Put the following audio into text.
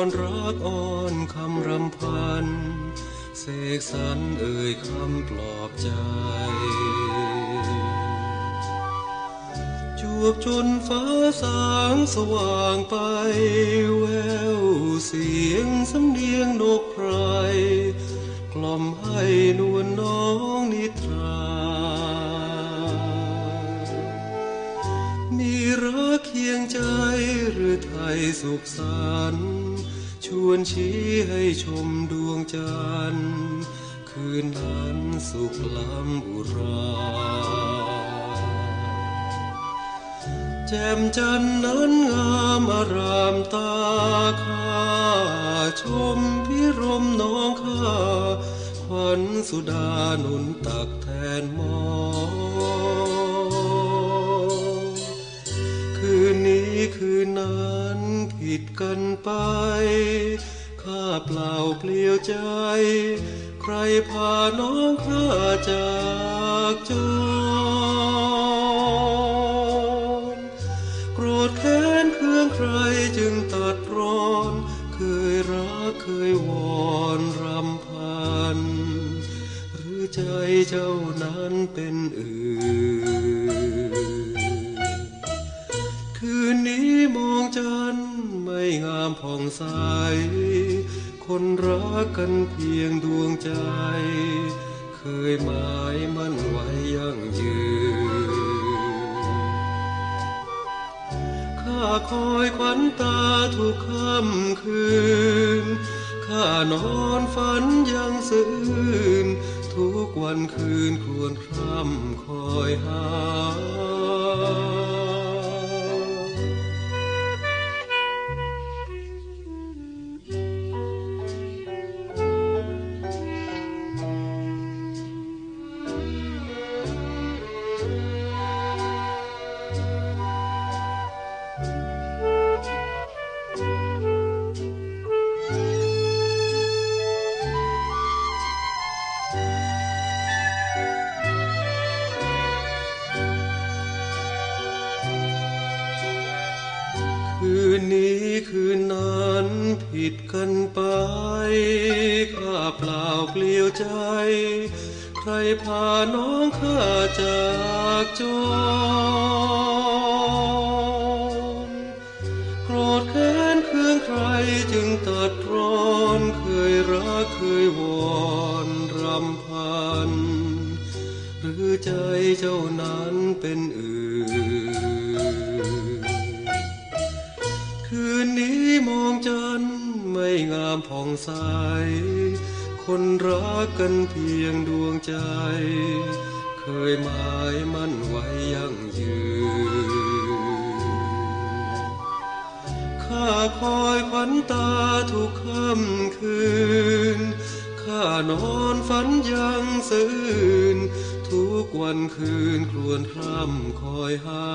อนรักอ่อนคำรำพัน เสกสรรเอ่ยคำปลอบใจ จวบจนฟ้าสางสว่างไป แววเสียงสำเนียงนกไพรกล่อมให้นวลน้องนิทรา คียงใจหรือไทยสุขสันต์ชวนชี้ให้ชมดวงจันทร์คืนนั้นสุขล้ำอุราแจ่มจันทร์นั้นงามอารามตาข้าชมพิรมน้องข้าขวัญสุดานุนตักแทนมอคื คืนนั้นผิดกันไปข้าเปล่าเปลี่ยวใจ ใครพาน้องข้าจากจรโกรธแค้นเคืองใครจึงตัดร้อน เคยรักเคยวอนรำพัน หรือใจเจ้านั้นเป็นอื่นันไม่งามผ่องใส คนรักกันเพียงดวงใจ เคยหมายมั่นไว้ยั่งยืน ข้าคอยขวัญตาทุกค่ำคืน ข้านอนฝันยังซื่น ทุกวันคืนควรคร่ำคอยหา นนี้คืนนั้นผิดกันไปข้าเปล่าเปลี่ยวใจ ใครพาน้องข้าจากจรโกรธแค้นเคืองใครจึงตัดร้อนเคยรักเคยวอนรำพัน หรือใจเจ้านั้นเป็นอื่น ผ่องใส คนรักกันเพียงดวงใจ เคยหมายมั่นไว้ยั่งยืน ข้าคอยขวัญตาทุกค่ำคืน ข้านอนฝันยังซื่น ทุกวันคืนครวญคร่ำคอยหา